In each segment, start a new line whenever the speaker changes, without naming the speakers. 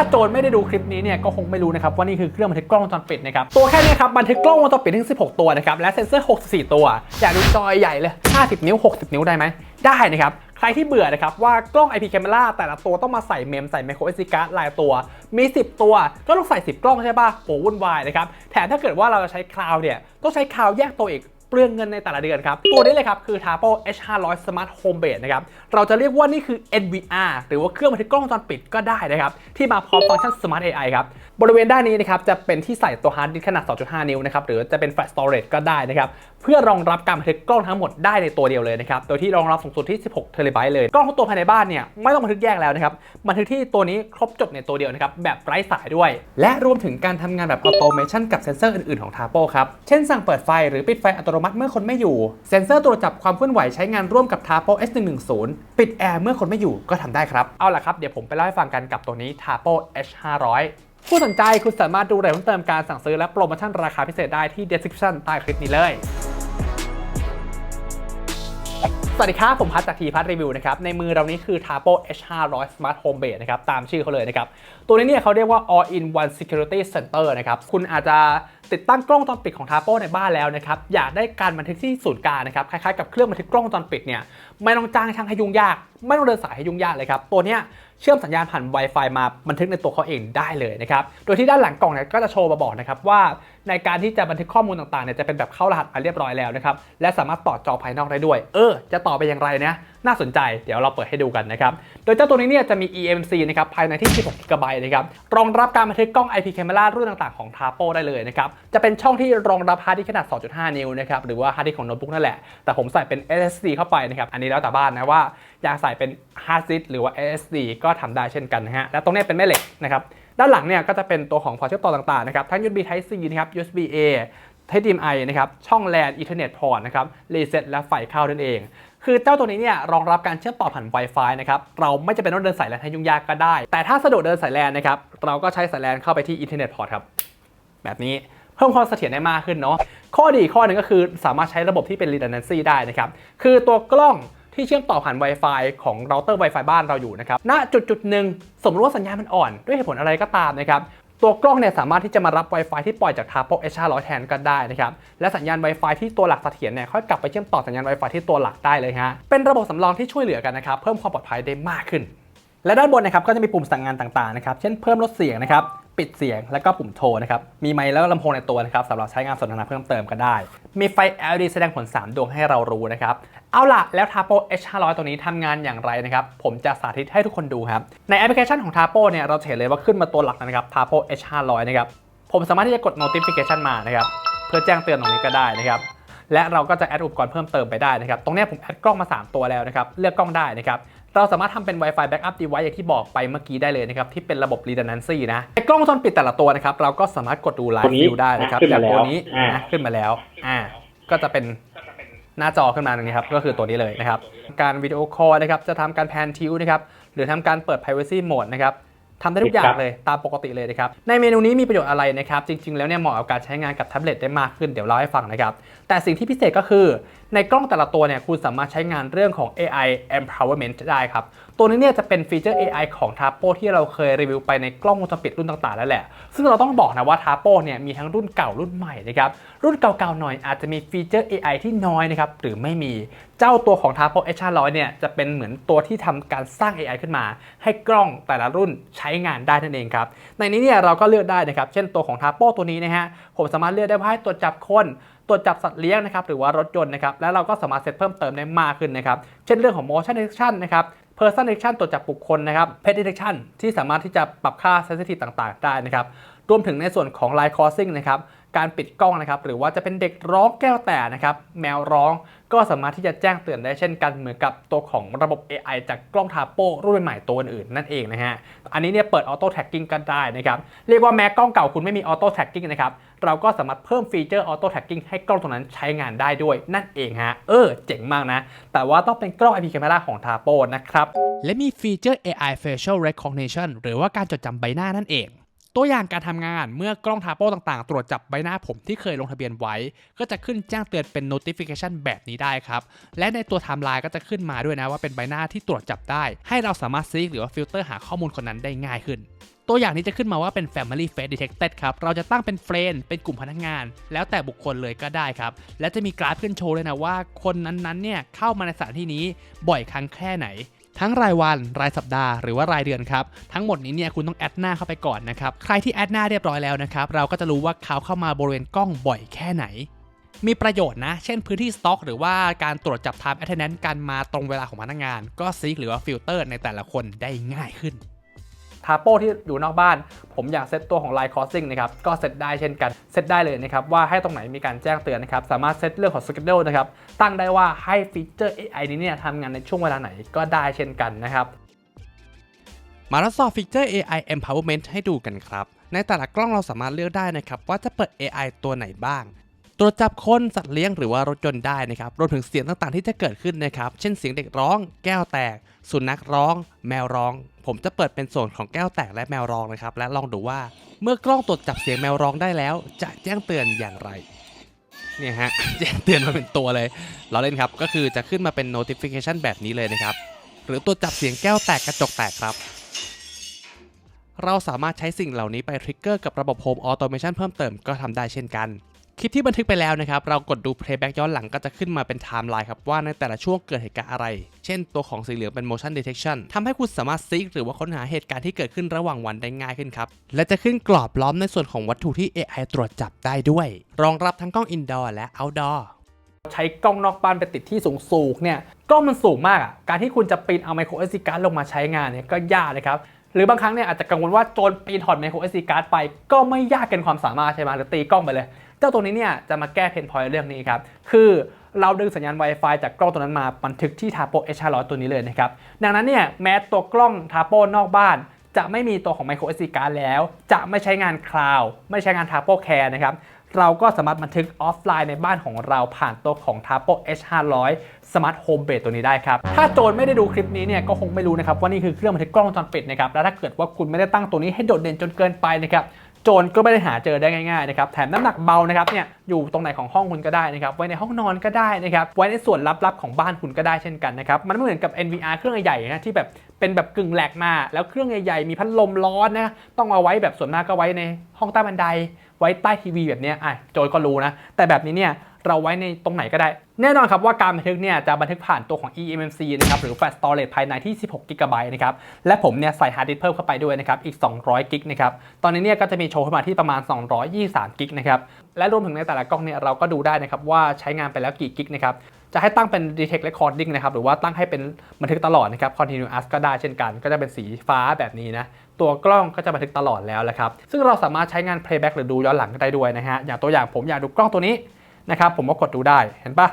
าโจรไม่ได้ดูคลิปนี้เนี่ยก็คงไม่รู้นะครับว่านี่คือเครื่องบันทึกกล้องวงจรปิดนะครับตัวแค่นี้ครับบันทึกกล้องวงจรปิดถึง16 ตัวนะครับและเซ็นเซอร์ 64 ตัว อยากดูจอใหญ่เลย 50 นิ้ว 60 นิ้วได้ไหมได้นะครับใครที่เบื่อนะครับว่ากล้อง IP camera แต่ละตัวต้องมาใส่เมมใส่ micro SD card หลายตัว มี 10 ตัวก็ต้องใส่ 10 กล้องใช่ป่ะโหวุ่นวายนะครับแถมถ้าเกิดว่าเราจะใช้คลาวเนี่ยต้องใช้คลาวแยกตัวอีก เปลืองเงินในแต่ละเดือนครับ ตัวนี้เลยครับ คือ Tapo H500 Smart Home Base นะครับ เราจะเรียกว่านี่คือ NVR หรือว่าเครื่องบันทึกกล้องวงจรปิดก็ได้นะครับ ที่มาพร้อมฟังก์ชัน Smart AI ครับ บริเวณด้านนี้นะครับ จะเป็นที่ใส่ตัวฮาร์ดดิสก์ขนาด 2.5 นิ้วนะครับ หรือจะเป็น Flash Storage ก็ได้นะครับเพื่อรองรับการบันทึกกล้องทั้งหมดได้ในตัวเดียวเลยนะครับ โดยที่รองรับสูงสุดที่ 16 เทราไบต์เลย กล้องทุกตัวภายในบ้านเนี่ยไม่ต้องบันทึกแยกแล้วนะครับ บันทึกที่ตัวนี้ครบจบในตัวเดียวนะครับ แบบไร้สายด้วย และรวมถึงการทำงานแบบออโตเมชันกับเซ็นเซอร์อื่นๆของ Tapo ครับ เช่นสั่งเปิดไฟหรือปิดไฟอัตโนมัติเมื่อคนไม่อยู่ เซ็นเซอร์ตรวจจับความเคลื่อนไหวใช้งานร่วมกับ Tapo S110 ปิดแอร์เมื่อคนไม่อยู่ก็ทำได้ครับ เอาล่ะครับเดี๋ยวผมไปเล่าให้ฟังกันกับตัวนี้ Tapo H500 ผู้สนใจคุณสามารถดูรายละเอียดเพิ่มเติมการสั่งซื้อและโปรโมชั่นราคาพิเศษได้ที่ description ใต้คลิปนี้เลย สวัสดีครับ ผมพัทจากทีพัทรีวิวนะครับ ในมือเรานี้คือ Tapo H500 Smart Home Base นะครับ ตามชื่อเขาเลยนะครับ ตัวนี้เนี่ยเขาเรียกว่า All in One Security Center นะครับ คุณอาจจะติดตั้งกล้องจอนปิดของ Tapo ในบ้านแล้วนะครับ อยากได้การบันทึกที่ศูนย์กลางนะครับ คล้ายๆกับเครื่องบันทึกกล้องจอนปิดเนี่ย ไม่ต้องจ้างช่างให้ยุ่งยาก ไม่ต้องเดินสายให้ยุ่งยากเลยครับ ตัวเนี้ยเชื่อมสัญญาณผ่าน Wi-Fi มาบันทึกในตัวเขาเองได้เลยนะครับ โดยที่ด้านหลังกล่องเนี่ยก็จะโชว์มาบอกนะครับว่าในการที่จะบันทึกข้อมูลต่างๆเนี่ยจะเป็นแบบเข้ารหัสมาเรียบร้อยแล้วนะครับ และสามารถต่อจอภายนอกได้ด้วย เออ จะต่อไปอย่างไรนะ น่าสนใจ เดี๋ยวเราเปิดให้ดูกันนะครับ โดยเจ้าตัวนี้เนี่ยจะมี e mc นะครับภายในที่ 16 GB นะครับ รองรับการบันทึกกล้อง IP camera รุ่นต่างๆ ของ Tapo ได้เลยนะครับ จะเป็นช่องที่รองรับฮาร์ดดิสขนาด 2.5 นิ้วนะครับ หรือว่าฮาร์ดดิสของโน้ตบุ๊กนั่นแหละ แต่ผมใส่เป็น SSD เข้าไปนะครับ อันนี้แล้วแต่บ้านนะว่าอยากใส่เป็นฮาร์ดดิสก์หรือว่า SSD ก็ทำได้เช่นกันนะฮะและตรงนี้เป็นแม่เหล็กนะครับด้านหลังเนี่ยก็จะเป็นตัวของพอร์ตเชื่อมต่อต่างๆนะครับทั้ง USB Type C นะครับ USB A HDMI นะครับช่อง LAN Ethernet port นะครับ reset และไฟเข้านั่นเอง คือเจ้าตัวนี้เนี่ยรองรับการเชื่อมต่อผ่าน Wi-Fi นะครับเราไม่จำเป็นต้องเดินสายแลนให้ยุ่งยากก็ได้ แต่ถ้าสะดวกเดินสายแลนนะครับเราก็ใช้สายแลนเข้าไปที่ Ethernet port ครับแบบนี้เพิ่มความเสถียรได้มากขึ้นเนาะข้อดีข้อหนึ่งก็คือสามารถใช้ระบบที่เป็น redundancy ได้นะครับคือตัวกล้อง ที่เชื่อมต่อผ่าน Wi-Fi ของเราเตอร์ Wi-Fi บ้านเราอยู่นะครับณจุดจุดหนึ่งสมมติว่าสัญญาณมันอ่อนด้วยเหตุผลอะไรก็ตามนะครับตัวกล้องเนี่ยสามารถที่จะมารับ Wi-Fi ที่ปล่อยจาก Tapo H500 แทนก็ได้นะครับ และสัญญาณ Wi-Fi ที่ตัวหลักเสถียรเนี่ยค่อยกลับไปเชื่อมต่อสัญญาณ Wi-Fi ที่ตัวหลักได้เลยฮะ เป็นระบบสำรองที่ช่วยเหลือกันนะครับ เพิ่มความปลอดภัยได้มากขึ้น และด้านบนนะครับก็จะมีปุ่มสั่งงานต่างๆนะครับ เช่นเพิ่มลดเสียงนะครับ ปิดเสียงแล้วก็ปุ่มโทรนะครับ มีไมค์แล้วก็ลำโพงในตัวนะครับสำหรับใช้งานสนทนาเพิ่มเติมก็ได้ มีไฟ LED แสดงผล 3 ดวงให้เรารู้นะครับ เอาล่ะ แล้ว Tapo H500 ตัวนี้ทำงานอย่างไรนะครับ ผมจะสาธิตให้ทุกคนดูครับ ในแอปพลิเคชันของ Tapo เนี่ยเราเห็นเลยว่าขึ้นมาตัวหลักนะครับ Tapo H500 นะครับ ผมสามารถที่จะกด notification มานะครับ เพื่อแจ้งเตือนตรงนี้ก็ได้นะครับและเราก็จะแอดอุปกรณ์เพิ่มเติมไปได้นะครับ ตรงนี้ผมแอดกล้องมา 3 ตัวแล้วนะครับ เลือกกล้องได้นะครับ เราสามารถทำเป็น Wi-Fi Backup Device อย่างที่บอกไปเมื่อกี้ได้เลยนะครับ ที่เป็นระบบ redundancy นะในกล้องวงจรปิดแต่ละตัวนะครับ เราก็สามารถกดดู
ตัว
Live
นี้
View ได้นะครับ
ขึ้น
จา
มา
ตัว
แล้ว
นี้
อ่า
นะขึ้นมาแล้วอ่าก็จะเป็นหน้าจอขึ้นมาตรงนี้ครับ ก็คือตัวนี้เลยนะครับ การวิดีโอคอลนะครับ จะทำการแพนทิวนะครับ หรือทำการเปิด privacy mode นะครับ ทำได้ทุกอย่างเลยตามปกติเลยนะครับในเมนูนี้มีประโยชน์อะไรนะครับ จริง ๆ แล้วเนี่ยเหมาะกับการใช้งานกับแท็บเล็ตได้มากขึ้นเดี๋ยวเล่าให้ฟังนะครับ แต่สิ่งที่พิเศษก็คือ ในกล้องแต่ละตัวเนี่ยคุณสามารถใช้งานเรื่องของ AI empowerment ได้ครับ ตัวนี้เนี่ยจะเป็นฟีเจอร์ AI ของ Tapo ที่เราเคยรีวิวไปในกล้องวงจรปิดรุ่นต่างๆ แล้วแหละ ซึ่งเราต้องบอกนะว่า Tapo เนี่ยมีทั้งรุ่นเก่ารุ่นใหม่นะครับรุ่นเก่าๆหน่อยอาจจะมีฟีเจอร์ AI ที่น้อยนะครับหรือไม่มีเจ้าตัวของ Tapo H500 เนี่ยจะเป็นเหมือนตัวที่ทำการสร้าง AI ขึ้นมา ให้กล้องแต่ละรุ่นใช้งานได้นั่นเองครับในนี้เนี่ยเราก็เลือกได้นะครับเช่นตัวของ Tapo ตัวนี้นะฮะผมสามารถเลือกได้ว่าให้ตรวจจับคนตรวจจับสัตว์เลี้ยงนะครับหรือว่ารถยนต์นะครับแล้วเราก็สามารถเซตเพิ่มเติมได้มากขึ้นนะครับเช่นเรื่องของ motion detection นะครับ person detection ตรวจจับบุคคลนะครับ pet detection ที่สามารถที่จะปรับค่า sensitive ต่างๆ ได้นะครับรวมถึงในส่วนของ line crossing นะครับ การปิดกล้องนะครับหรือว่าจะเป็นเด็กร้องแก้วแตกนะครับแมวร้องก็สามารถที่จะแจ้งเตือนได้เช่นกันเหมือนกับตัวของระบบ AI จากกล้องทาโป้รุ่นใหม่ตัวอื่นนั่นเองนะฮะอันนี้เนี่ยเปิดออโต้แท็กกิ้งกันได้นะครับเรียกว่าแม้กล้องเก่าคุณไม่มีออโต้แท็กกิ้งนะครับเราก็สามารถเพิ่มฟีเจอร์ออโต้แท็กกิ้งให้กล้องตรงนั้นใช้งานได้ด้วยนั่นเองฮะเออเจ๋งมากนะ แต่ว่าต้องเป็นกล้อง IP Camera ของ Tapo นะครับ
และมีฟีเจอร์ AI Facial Recognition หรือว่าการจดจำใบหน้านั่นเอง
ตัวอย่างการทำงานเมื่อกล้องทาโป้ต่างๆ ตรวจจับใบหน้าผมที่เคยลงทะเบียนไว้ ก็จะขึ้นแจ้งเตือนเป็น notification แบบนี้ได้ครับ และในตัวไทม์ไลน์ก็จะขึ้นมาด้วยนะว่าเป็นใบหน้าที่ตรวจจับได้ ให้เราสามารถซีกหรือว่าฟิลเตอร์หาข้อมูลคนนั้นได้ง่ายขึ้น ตัวอย่างนี้จะขึ้นมาว่าเป็น Family Face Detected ครับ เราจะตั้งเป็นเฟรนเป็นกลุ่มพนักงาน แล้วแต่บุคคลเลยก็ได้ครับ และจะมีกราฟขึ้นโชว์เลยนะว่า คนนั้นๆเนี่ยเข้ามาในสถานที่นี้บ่อยครั้งแค่ไหน ทั้งรายวันรายสัปดาห์หรือว่ารายเดือนครับ ทั้งหมดนี้เนี่ยคุณต้องแอดหน้าเข้าไปก่อนนะครับ ใครที่แอดหน้าเรียบร้อยแล้วนะครับ เราก็จะรู้ว่าเขาเข้ามาบริเวณกล้องบ่อยแค่ไหน มีประโยชน์นะ เช่นพื้นที่สต็อกหรือว่าการตรวจจับ time attendance การมาตรงเวลาของพนักงาน ก็ซีกหรือว่าฟิลเตอร์ในแต่ละคนได้ง่ายขึ้น ทาโป้ที่อยู่นอกบ้าน ผมอยากเซตตัวของ Line Crossing นะครับก็เซตได้เช่นกันเซตได้เลยนะครับว่าให้ตรงไหนมีการแจ้งเตือนนะครับสามารถเซตเรื่องของ Schedule นะครับตั้งได้ว่าให้ฟีเจอร์ AI นี้เนี่ยทำงานในช่วงเวลาไหนก็ได้เช่นกันนะครับมาทดสอบฟีเจอร์ AI Empowerment ให้ดูกันครับ ในแต่ละกล้องเราสามารถเลือกได้นะครับว่าจะเปิด AI ตัวไหนบ้าง ตรวจจับคนสัตว์เลี้ยงหรือว่ารถยนต์ได้นะครับ รวมถึงเสียงต่างๆที่จะเกิดขึ้นนะครับ เช่นเสียงเด็กร้อง แก้วแตก สุนัขร้อง แมวร้อง ผมจะเปิดเป็นส่วนของแก้วแตกและแมวร้องนะครับ และลองดูว่าเมื่อกล้องตรวจจับเสียงแมวร้องได้แล้ว จะแจ้งเตือนอย่างไรเนี่ยฮะแจ้งเตือนมาเป็นตัวเลย เราเล่นครับก็คือจะขึ้นมาเป็น notification แบบนี้เลยนะครับ หรือตรวจจับเสียงแก้วแตกกระจกแตกครับ เราสามารถใช้สิ่งเหล่านี้ไปทริกเกอร์กับระบบ Home Automation เพิ่มเติมก็ทำได้เช่นกัน คลิปที่บันทึกไปแล้วนะครับ เรากดดู playback ย้อนหลังก็จะขึ้นมาเป็นไทม์ไลน์ครับว่าในแต่ละช่วงเกิดเหตุการณ์อะไร เช่นตัวของสีเหลืองเป็น motion detection ทำให้คุณสามารถซีกหรือว่าค้นหาเหตุการณ์ที่เกิดขึ้นระหว่างวันได้ง่ายขึ้นครับ และจะขึ้นกรอบล้อมในส่วนของวัตถุที่ AI ตรวจจับได้ด้วย รองรับทั้งกล้อง indoor และ outdoor ใช้กล้องนอกบ้านไปติดที่สูงๆเนี่ยกล้องมันสูงมากอะการที่คุณจะปีนเอาไมโคร SD card ลงมาใช้งานเนี่ยก็ยากเลยครับหรือบางครั้งเนี่ยอาจจะกังวลว่าโจรปีนถอดไมโคร SD card ไป ก็ไม่ยากเกินความสามารถใช่ไหมหรือตีกล้องไปเลย เจ้าตัวนี้เนี่ยจะมาแก้เพนพอยต์เรื่องนี้ครับ คือเราดึงสัญญาณ Wi-Fi จากกล้องตัวนั้นมาบันทึกที่ Tapo H500 ตัวนี้เลยนะครับ ดังนั้นเนี่ยแม้ตัวกล้อง Tapo นอกบ้าน จะไม่มีตัวของ micro SD card แล้ว จะไม่ใช้งานคลาวด์ไม่ใช้งาน Tapo Care นะครับเราก็สามารถบันทึกออฟไลน์ในบ้านของเราผ่านตัวของ Tapo H500 Smart Home Base ตัวนี้ได้ครับ ถ้าโจรไม่ได้ดูคลิปนี้เนี่ยก็คงไม่รู้นะครับว่านี่คือเครื่องบันทึกกล้องวงจรปิดนะครับ แล้วถ้าเกิดว่าคุณไม่ได้ตั้งตัวนี้ให้โดดเด่นจนเกินไปนะครับ โจรก็ไม่ได้หาเจอได้ง่ายๆนะครับแถมน้ำหนักเบานะครับเนี่ยอยู่ตรงไหนของห้องคุณก็ได้นะครับไว้ในห้องนอนก็ได้นะครับไว้ในส่วนลับๆของบ้านคุณก็ได้เช่นกันนะครับมันไม่เหมือนกับ NVR เครื่องใหญ่ๆนะที่แบบเป็นแบบกึ่งแหลกมา แล้วเครื่องใหญ่ๆมีพัดลมร้อนนะต้องเอาไว้แบบส่วนมากก็ไว้ในห้องใต้บันได ไว้ใต้ทีวีแบบเนี้ยอะโจรก็รู้นะแต่แบบนี้เนี่ยเราไว้ในตรงไหนก็ได้ แน่นอนครับว่าการบันทึกเนี่ยจะบันทึกผ่านตัวของ eMMC นะครับหรือ Flash Storage ภายในที่ 16 g b นะครับและผมเนี่ยใส่ฮาร์ดดิสก์เพิ่มเข้าไปด้วยนะครับอีก 200 g b นะครับตอนนี้เนี่ยก็จะมีโชว์ขึ้นมาที่ประมาณ 223 g b นะครับและรวมถึงในแต่ละกล้องเนี่ยเราก็ดูได้นะครับว่าใช้งานไปแล้วกี่กิกนะครับจะให้ตั้งเป็น detect recording นะครับหรือว่าตั้งให้เป็นบันทึกตลอดนะครับ continuous ก็ได้เช่นกัน ก็จะเป็นสีฟ้าแบบนี้นะตัวกล้องก็จะบันทึกตลอดแล้วแหละครับ ซึ่งเราสามารถใช้งาน playback หรือดูย้อนหลังได้ด้วยนะฮะอย่างตัวอย่างผมอยากดูกล้องตัวนี้นะครับผมก็กดดูได้เห็นปะ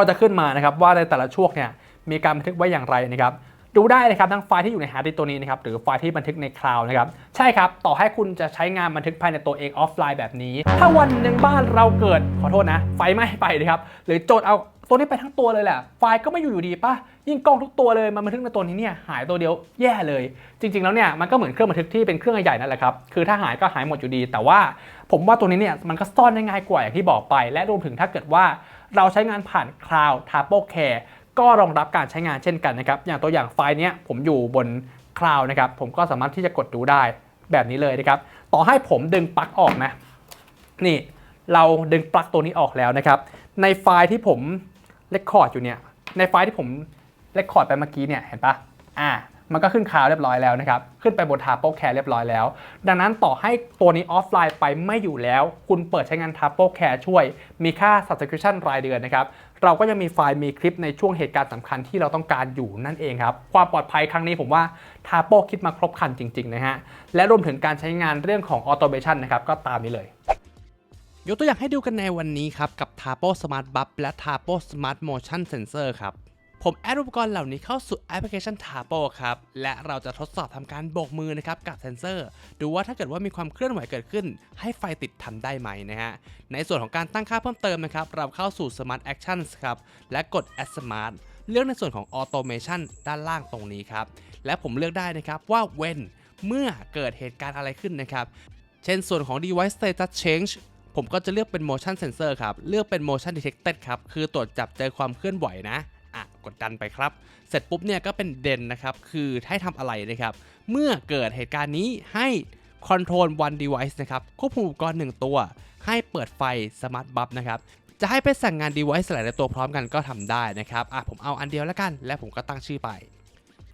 ก็จะขึ้นมานะครับว่าในแต่ละช่วงเนี่ยมีการบันทึกไว้อย่างไรนะครับดูได้นะครับทั้งไฟล์ที่อยู่ในฮาร์ดดิสก์ตัวนี้นะครับหรือไฟล์ที่บันทึกในคลาวด์นะครับใช่ครับ ต่อให้คุณจะใช้งานบันทึกภายในตัวเองออฟไลน์แบบนี้ ถ้าวันหนึ่งบ้านเราเกิดขอโทษนะ ไฟไหม้ไปนะครับหรือโจรเอาตัวนี้ไปทั้งตัวเลยแหละไฟล์ก็ไม่อยู่อยู่ดีป่ะยิ่งกล้องทุกตัวเลยมันบันทึกในตัวนี้เนี่ยหายตัวเดียวแย่เลย จริง ๆ แล้วเนี่ยมันก็เหมือนเครื่องบันทึกที่เป็นเครื่องใหญ่นั่นแหละครับคือถ้าหายก็หายหมดอยู่ดี แต่ว่าผมว่าตัวนี้เนี่ยมันก็ซ่อนได้ง่ายกว่าอย่างที่บอกไป และรวมถึงถ้าเกิดว่า เราใช้งานผ่าน Cloud Tapo Care ก็รองรับการใช้งานเช่นกันนะครับ อย่างตัวอย่างไฟล์นี้ผมอยู่บนคลาวด์นะครับ ผมก็สามารถที่จะกดดูได้แบบนี้เลยนะครับ ต่อให้ผมดึงปลั๊กออกนะ นี่เราดึงปลั๊กตัวนี้ออกแล้วนะครับ ในไฟล์ที่ผมเรคคอร์ดอยู่เนี่ย ในไฟล์ที่ผมเรคคอร์ดไปเมื่อกี้เนี่ย เห็นปะอ่า มันก็ขึ้นคาวเรียบร้อยแล้วนะครับ ขึ้นไปบนทาโปแคร์เรียบร้อยแล้ว ดังนั้นต่อให้ตัวนี้ออฟไลน์ไปไม่อยู่แล้ว คุณเปิดใช้งานทาโปแคร์ช่วย มีค่า subscription รายเดือนนะครับ เราก็ยังมีไฟล์มีคลิปในช่วงเหตุการณ์สำคัญที่เราต้องการอยู่นั่นเองครับ ความปลอดภัยครั้งนี้ผมว่าทาโปคิดมาครบครันจริงๆนะฮะ และรวมถึงการใช้งานเรื่องของ automation นะครับ ก็ตามนี้เลยยกตัวอย่างให้ดูกันในวันนี้ครับ กับ Tapo Smart Buff และ Tapo Smart Motion Sensor ครับ ผมแอดอุปกรณ์เหล่านี้เข้าสู่แอปพลิเคชัน Tapo ครับ และเราจะทดสอบทำการโบกมือนะครับกับเซนเซอร์ ดูว่าถ้าเกิดว่ามีความเคลื่อนไหวเกิดขึ้น ให้ไฟติดทำได้ไหมนะฮะ ในส่วนของการตั้งค่าเพิ่มเติมนะครับ เราเข้าสู่ Smart Actions ครับ และกด Add Smart เลือกในส่วนของ Automation ด้านล่างตรงนี้ครับ และผมเลือกได้นะครับว่า when
เมื่อเกิดเหตุการณ์อะไรขึ้นนะครับ เช่นส่วนของ device status change ผมก็จะเลือกเป็น motion sensor ครับ เลือกเป็น motion detected ครับ คือตรวจจับเจอความเคลื่อนไหวนะอะ กดดันไปครับ เสร็จปุ๊บเนี่ยก็เป็นเด่นนะครับ คือให้ทำอะไรนะครับ เมื่อเกิดเหตุการณ์นี้ให้ control one device นะครับควบคุมอุปกรณ์หนึ่งตัว ให้เปิดไฟ smart bulb นะครับจะให้ไปสั่งงาน device หลายๆตัวพร้อมกันก็ทำได้นะครับอะผมเอาอันเดียวแล้วกัน และผมก็ตั้งชื่อไป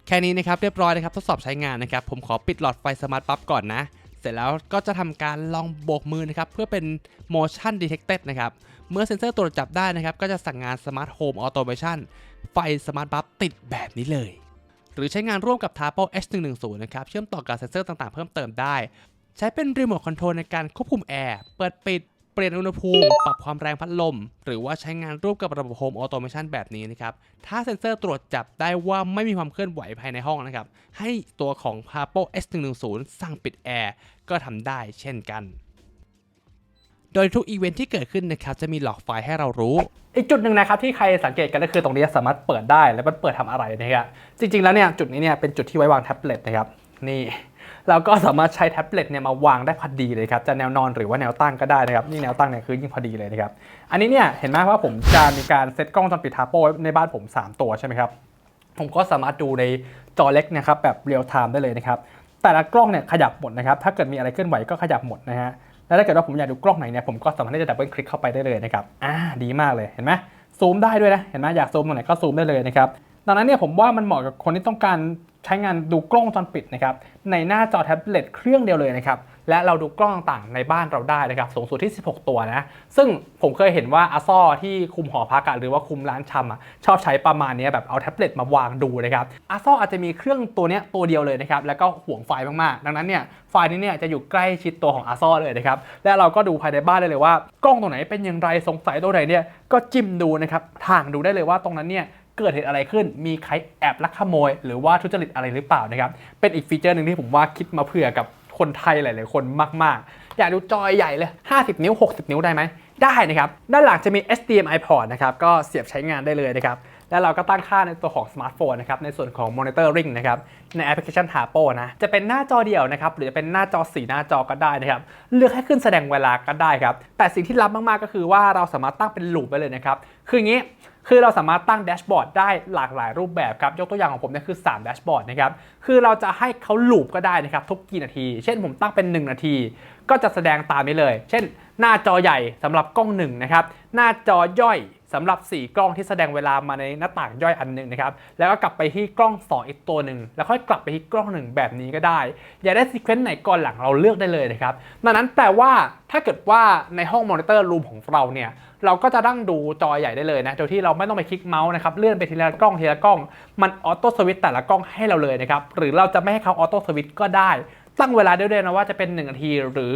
แค่นี้นะครับเรียบร้อยนะครับทดสอบใช้งานนะครับ ผมขอปิดหลอดไฟสมาร์ทปั๊บก่อนนะเสร็จแล้วก็จะทำการลองโบกมือนะครับเพื่อเป็น motion detected นะครับ เมื่อเซ็นเซอร์ตรวจจับได้นะครับ ก็จะสั่งงาน smart home automation ไฟ smart bulb ติดแบบนี้เลย หรือใช้งานร่วมกับ Tapo H110 นะครับ เชื่อมต่อกับเซ็นเซอร์ต่างๆ เพิ่มเติมได้ ใช้เป็นรีโมทคอนโทรลในการควบคุมแอร์ เปิดปิด เปลี่ยนอุณหภูมิ ปรับความแรงพัดลม หรือว่าใช้งานร่วมกับระบบ Home Automation แบบนี้นะครับ ถ้าเซ็นเซอร์ตรวจจับได้ว่าไม่มีความเคลื่อนไหวภายในห้องนะครับ ให้ตัวของ Papo S110 สั่งปิดแอร์ก็ทำได้เช่นกัน โดยทุกอีเวนท์ที่เกิดขึ้นนะครับจะมีหลอกไฟล์ให้เรารู้
อีกจุดหนึ่งนะครับที่ใครสังเกตกันก็คือตรงนี้สามารถเปิดได้และมันเปิดทำอะไรนะครับจริง ๆแล้วเนี่ยจุดนี้เนี่ยเป็นจุดที่ไว้วางแท็บเล็ตนะครับนี่เราก็สามารถใช้แท็บเล็ตเนี่ยมาวางได้พอดีเลยครับจะแนวนอนหรือว่าแนวตั้งก็ได้นะครับนี่แนวตั้งเนี่ยคือยิ่งพอดีเลยนะครับอันนี้เนี่ยเห็นไหมว่าผมจะมีการเซตกล้องวงจอปิดทาโป้ในบ้านผม 3 ตัวใช่ไหมครับผมก็สามารถดูในจอเล็กนะครับแบบเรียลไทม์ได้เลยนะครับแต่ละกล้องเนี่ยขยับหมดนะครับถ้าเกิดมีอะไรเคลื่อนไหวก็ขยับหมดนะฮะ แล้วถ้าเกิดว่าผมอยากดูกล้องไหนเนี่ยผมก็สามารถที่จะดับเบิลคลิกเข้าไปได้เลยนะครับอ่าดีมากเลยเห็นไหมซูมได้ด้วยนะเห็นไหมอยากซูมตรงไหนก็ซูมได้เลยนะครับดังนั้นเนี่ยผมว่ามันเหมาะกับคนที่ต้องการ ใช้งานดูกล้องวงจรปิดนะครับในหน้าจอแท็บเล็ตเครื่องเดียวเลยนะครับและเราดูกล้องต่างในบ้านเราได้นะครับสูงสุดที่ 16 ตัวนะซึ่งผมเคยเห็นว่าอาซอที่คุมหอพักหรือว่าคุมร้านชำอะชอบใช้ประมาณนี้แบบเอาแท็บเล็ตมาวางดูนะครับอาซออาจจะมีเครื่องตัวนี้ตัวเดียวเลยนะครับแล้วก็ห่วงไฟมากๆ ดังนั้นเนี่ยไฟล์นี้เนี่ยจะอยู่ใกล้ชิดตัวของอาซอเลยนะครับและเราก็ดูภายในบ้านได้เลยว่ากล้องตรงไหนเป็นอย่างไรสงสัยตัวไหนเนี่ยก็จิ้มดูนะครับทางดูได้เลยว่าตรงนั้นเนี่ย เกิดเหตุอะไรขึ้น มีใครแอบลักขโมย หรือว่าทุจริตอะไรหรือเปล่านะครับ เป็นอีกฟีเจอร์หนึ่งที่ผมว่าคิดมาเผื่อกับคนไทยหลาย ๆ คนมาก ๆ อยากดูจอยใหญ่เลย 50 นิ้ว 60 นิ้วได้ไหม ได้นะครับ ด้านหลังจะมี HDMI port นะครับ ก็เสียบใช้งานได้เลยนะครับ แล้วเราก็ตั้งค่าในตัวของสมาร์ทโฟนนะครับ ในส่วนของ monitoring นะครับ ในแอปพลิเคชัน Harpo นะ จะเป็นหน้าจอเดียวนะครับ หรือจะเป็นหน้าจอ 4 หน้าจอก็ได้นะครับ เลือกให้ขึ้นแสดงเวลาก็ได้ครับ แต่สิ่งที่ลับมาก ๆ ก็คือว่าเราสามารถตั้งเป็นลูปไปเลยนะครับ คืออย่างนี้ คือเราสามารถตั้งแดชบอร์ดได้หลากหลายรูปแบบครับ ยกตัวอย่างของผมเนี่ยคือ3แดชบอร์ดนะครับ คือเราจะให้เขาลูปก็ได้นะครับ ทุกกี่นาที เช่นผมตั้งเป็น 1 นาที ก็จะแสดงตามนี้เลย เช่น หน้าจอใหญ่สำหรับกล้อง1นะครับ หน้าจอย่อย สำหรับ 4 กล้องที่แสดงเวลามาในหน้าต่างย่อยอันหนึ่งนะครับ แล้วก็กลับไปที่กล้อง 2 อีกตัวหนึ่ง แล้วค่อยกลับไปที่กล้องหนึ่งแบบนี้ก็ได้ อยากได้ซีเควนต์ไหนก่อนหลังเราเลือกได้เลยนะครับ ดังนั้นแปลว่าถ้าเกิดว่าในห้องมอนิเตอร์รูมของเราเนี่ยเราก็จะนั่งดูจอใหญ่ได้เลยนะ โดยที่เราไม่ต้องไปคลิกเมาส์นะครับ เลื่อนไปทีละกล้องทีละกล้อง มันออโต้สวิตช์แต่ละกล้องให้เราเลยนะครับ หรือเราจะไม่ให้เขาออโต้สวิตช์ก็ได้ ตั้งเวลาได้ด้วยนะว่าจะเป็น 1 นาทีหรือ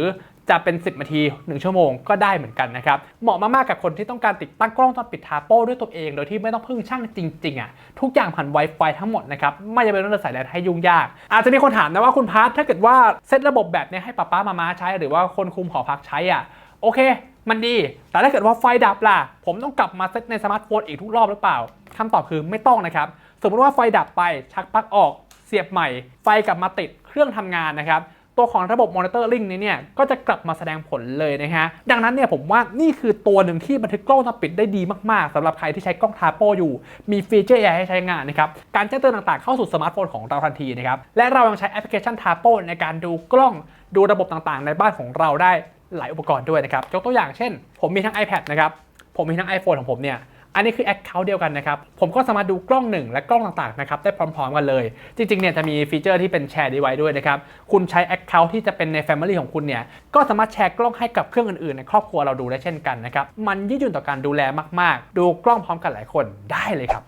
จะเป็น 10 นาที 1 ชั่วโมงก็ได้เหมือนกันนะครับ เหมาะมากๆกับคนที่ต้องการติดตั้งกล้องวงจอปิดทาโป้ด้วยตัวเอง โดยที่ไม่ต้องพึ่งช่างจริงๆอะทุกอย่างผ่าน Wi-Fi ทั้งหมดนะครับไม่จำเป็นต้องเดินสายแลนให้ยุ่งยาก อาจจะมีคนถามนะว่าคุณพาร์ทถ้าเกิดว่าเซตระบบแบบนี้ให้ป้าป้ามามาใช้ หรือว่าคนคุมหอพักใช้อะโอเค มันดี แต่ถ้าเกิดว่าไฟดับล่ะ ผมต้องกลับมาเซตในสมาร์ทโฟนอีกทุกรอบหรือเปล่าคำตอบคือไม่ต้องนะครับ สมมติว่าไฟดับไปชักปลั๊กออก เสียบใหม่ ไฟกลับมาติดเครื่องทำงานนะครับ ตัวของระบบมอนิเตอร์ลิงนี้เนี่ยก็จะกลับมาแสดงผลเลยนะฮะ ดังนั้นเนี่ยผมว่านี่คือตัวหนึ่งที่บันทึกกล้องวงจรปิดได้ดีมากๆสำหรับใครที่ใช้กล้องทาโป้อยู่ มีฟีเจอร์ AI ให้ใช้งานนะครับ การแจ้งเตือนต่างๆเข้าสู่สมาร์ทโฟนของเราทันทีนะครับ และเรายังใช้แอปพลิเคชันทาโป้ในการดูกล้องดูระบบต่างๆ ในบ้านของเราได้หลายอุปกรณ์ด้วยนะครับยกตัวอย่างเช่น ผมมีทั้ง iPad นะครับผมมีทั้ง iPhone ของผมเนี่ย อันนี้คือ Account เดียวกันนะครับ ผมก็สามารถดูกล้องหนึ่งและกล้องต่างๆนะครับได้พร้อมๆกันเลย จริงๆเนี่ยจะมีฟีเจอร์ที่เป็นแชร์ดีไว้ด้วยนะครับ คุณใช้ Account ที่จะเป็นใน Family ของคุณเนี่ยก็สามารถแชร์กล้องให้กับเครื่องอื่นๆ ในครอบครัวเราดูได้เช่นกันนะครับ มันยืดหยุ่นต่อการดูแลมากๆ ดูกล้องพร้อมกันหลายคนได้เลยครับ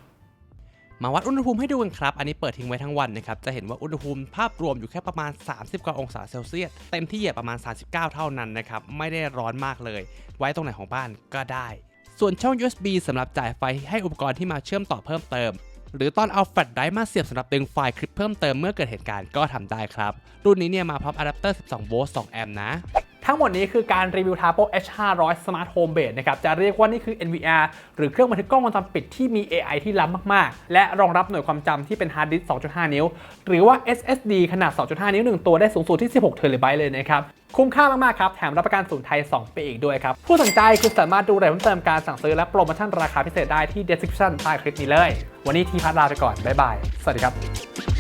มาวัดอุณหภูมิให้ดูกันครับ อันนี้เปิดทิ้งไว้ทั้งวันนะครับ จะเห็นว่าอุณหภูมิภาพรวมอยู่แค่ประมาณ 30กว่าองศาเซลเซียส เต็มที่เหยียบประมาณ 39 เท่านั้นนะครับ ไม่ได้ร้อนมากเลย ไว้ตรงไหนของบ้านก็ได้ ส่วนช่อง USB สำหรับจ่ายไฟให้อุปกรณ์ที่มาเชื่อมต่อเพิ่มเติม หรือตอนเอาแฟลชไดรฟ์มาเสียบสำหรับดึงไฟล์คลิปเพิ่มเติมเมื่อเกิดเหตุการณ์ก็ทำได้ครับ รุ่นนี้เนี่ยมาพร้อมอะแดปเตอร์ 12 โวลต์ 2 แอมป์นะ
ทั้งหมดนี้คือการรีวิว Tapo H500 Smart Home Base นะครับ จะเรียกว่านี่คือ NVR หรือเครื่องบันทึกกล้องวงจรปิดที่มี AI ที่ล้ำมาก ๆ และรองรับหน่วยความจำที่เป็นฮาร์ดดิสก์ 2.5 นิ้ว หรือว่า SSD ขนาด 2.5 นิ้ว 1 ตัวได้สูงสุดที่ 16 เทราไบต์เลยนะครับคุ้มค่ามาก ๆ ครับ แถมรับประกันศูนย์ไทย 2 ปีอีกด้วยครับ ผู้สนใจคุณสามารถดูรายละเอียดเพิ่มเติมการสั่งซื้อและโปรโมชั่นราคาพิเศษได้ที่ description ใต้คลิปนี้เลย วันนี้ทีพัทลาไปก่อน บ๊ายบาย สวัสดีครับ